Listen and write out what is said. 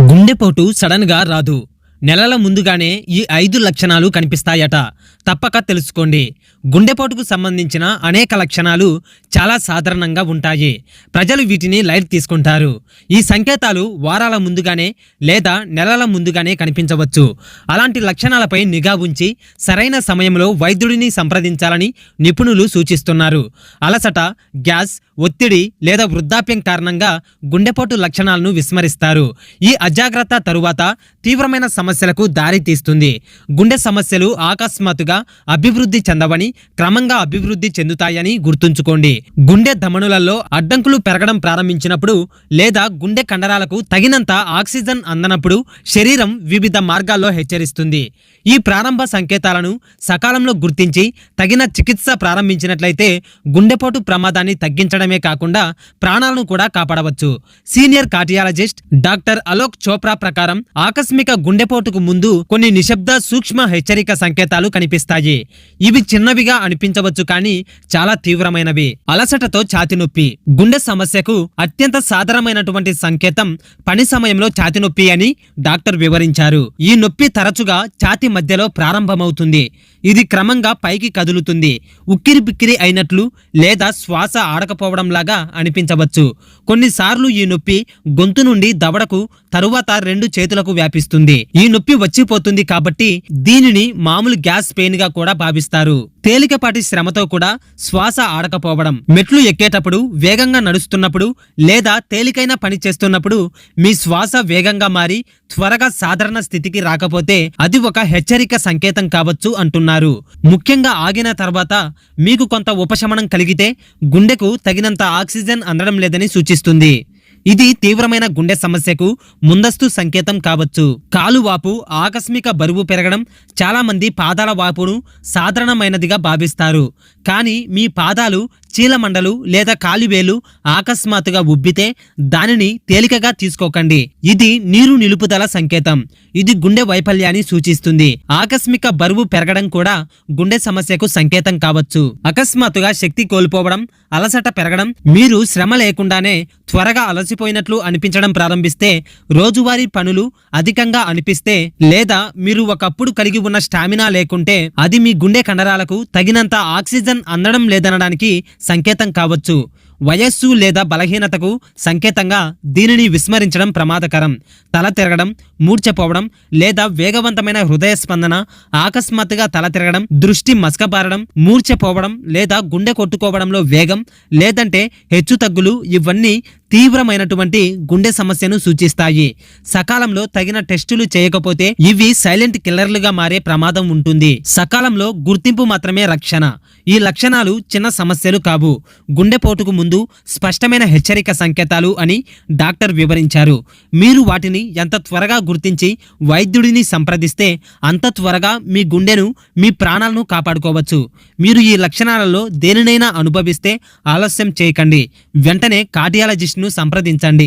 గుండెపోటు సడన్గా రాదు. నెలల ముందుగానే ఈ ఐదు లక్షణాలు కనిపిస్తాయట. తప్పక తెలుసుకోండి. గుండెపోటుకు సంబంధించిన అనేక లక్షణాలు చాలా సాధారణంగా ఉంటాయి. ప్రజలు వీటిని లైట్ తీసుకుంటారు. ఈ సంకేతాలు వారాల ముందుగానే లేదా నెలల ముందుగానే కనిపించవచ్చు. అలాంటి లక్షణాలపై నిఘా ఉంచి సరైన సమయంలో వైద్యుడిని సంప్రదించాలని నిపుణులు సూచిస్తున్నారు. అలసట గ్యాస్ ఒత్తిడి లేదా వృద్ధాప్యం కారణంగా గుండెపోటు లక్షణాలను విస్మరిస్తారు. ఈ అజాగ్రత్త తరువాత తీవ్రమైన సమస్యలకు దారితీస్తుంది. గుండె సమస్యలు అకస్మాత్తుగా అభివృద్ధి చెందవని క్రమంగా అభివృద్ధి చెందుతాయని గుర్తుంచుకోండి. గుండె ధమనులలో అడ్డంకులు పెరగడం ప్రారంభించినప్పుడు లేదా గుండె కండరాలకు తగినంత ఆక్సిజన్ అందనప్పుడు శరీరం వివిధ మార్గాల్లో హెచ్చరిస్తుంది. ఈ ప్రారంభ సంకేతాలను సకాలంలో గుర్తించి తగిన చికిత్స ప్రారంభించినట్లయితే గుండెపోటు ప్రమాదాన్ని తగ్గించడమే కాకుండా ప్రాణాలను కూడా కాపాడవచ్చు. Senior cardiologist doctor Alok Chopra ప్రకారం ఆకస్మిక గుండెపోటుకు ముందు కొన్ని నిశ్శబ్ద సూక్ష్మ హెచ్చరిక సంకేతాలు కనిపిస్తాయి. ఇవి చిన్నవిగా అనిపించవచ్చు కానీ చాలా తీవ్రమైనవి. అలసటతో ఛాతి నొప్పి. గుండె సమస్యకు అత్యంత సాధారణమైనటువంటి సంకేతం పని సమయంలో ఛాతి నొప్పి అని డాక్టర్ వివరించారు. ఈ నొప్పి తరచుగా ఛాతి మధ్యలో ప్రారంభమవుతుంది. ఇది క్రమంగా పైకి కదులుతుంది. ఉక్కిరి బిక్కిరి అయినట్లు లేదా శ్వాస ఆడకపోవడం లాగా అనిపించవచ్చు. కొన్నిసార్లు ఈ నొప్పి గొంతు నుండి దవడకు తరువాత రెండు చేతులకు వ్యాపిస్తుంది. ఈ నొప్పి వచ్చిపోతుంది కాబట్టి దీనిని మామూలు గ్యాస్ పెయిన్గా కూడా భావిస్తారు. తేలికపాటి శ్రమతో కూడా శ్వాస ఆడకపోవడం. మెట్లు ఎక్కేటప్పుడు వేగంగా నడుస్తున్నప్పుడు లేదా తేలికైన పని చేస్తున్నప్పుడు మీ శ్వాస వేగంగా మారి త్వరగా సాధారణ స్థితికి రాకపోతే అది ఒక హెచ్చరిక సంకేతం కావచ్చు అంటున్నారు. ముఖ్యంగా ఆగిన తర్వాత మీకు కొంత ఉపశమనం కలిగితే గుండెకు తగినంత ఆక్సిజన్ అందడం లేదని సూచిస్తుంది. ఇది తీవ్రమైన గుండె సమస్యకు ముందస్తు సంకేతం కావచ్చు. కాలు వాపు ఆకస్మిక బరువు పెరగడం చాలామంది పాదాల వాపును సాధారణమైనదిగా భావిస్తారు. కానీ మీ పాదాలు చీలమండలు లేదా కాలివేలు ఆకస్మాత్తుగా ఉబ్బితే దానిని తేలికగా తీసుకోకండి. ఇది నీరు నిలుపుదల సంకేతం. ఇది గుండె వైఫల్యాన్ని సూచిస్తుంది. ఆకస్మిక బరువు పెరగడం కూడా గుండె సమస్యకు సంకేతం కావచ్చు. అకస్మాత్తుగా శక్తి కోల్పోవడం అలసట పెరగడం మీరు శ్రమ లేకుండానే త్వరగా అలసిపోయినట్లు అనిపించడం ప్రారంభిస్తే రోజువారీ పనులు అధికంగా అనిపిస్తే లేదా మీరు ఒకప్పుడు కలిగి ఉన్న స్టామినా లేకుంటే అది మీ గుండె కండరాలకు తగినంత ఆక్సిజన్ అందడం లేదనడానికి సంకేతం కావచ్చు. వయస్సు లేదా బలహీనతకు సంకేతంగా దీనిని విస్మరించడం ప్రమాదకరం. తల తిరగడం మూర్చపోవడం లేదా వేగవంతమైన హృదయ స్పందన ఆకస్మాత్తుగా తల తిరగడం దృష్టి మసకబారడం మూర్చపోవడం లేదా గుండె కొట్టుకోవడంలో వేగం లేదంటే హెచ్చుతగ్గులు ఇవన్నీ తీవ్రమైనటువంటి గుండె సమస్యను సూచిస్తాయి. సకాలంలో తగిన టెస్టులు చేయకపోతే ఇవి సైలెంట్ కిల్లర్లుగా మారే ప్రమాదం ఉంటుంది. సకాలంలో గుర్తింపు మాత్రమే రక్షణ. ఈ లక్షణాలు చిన్న సమస్యలు కావు. గుండెపోటుకు ముందు స్పష్టమైన హెచ్చరిక సంకేతాలు అని డాక్టర్ వివరించారు. మీరు వాటిని ఎంత త్వరగా గుర్తించి వైద్యుడిని సంప్రదిస్తే అంత త్వరగా మీ గుండెను మీ ప్రాణాలను కాపాడుకోవచ్చు. మీరు ఈ లక్షణాలలో దేనినైనా అనుభవిస్తే ఆలస్యం చేయకండి. వెంటనే ను సంప్రదించండి.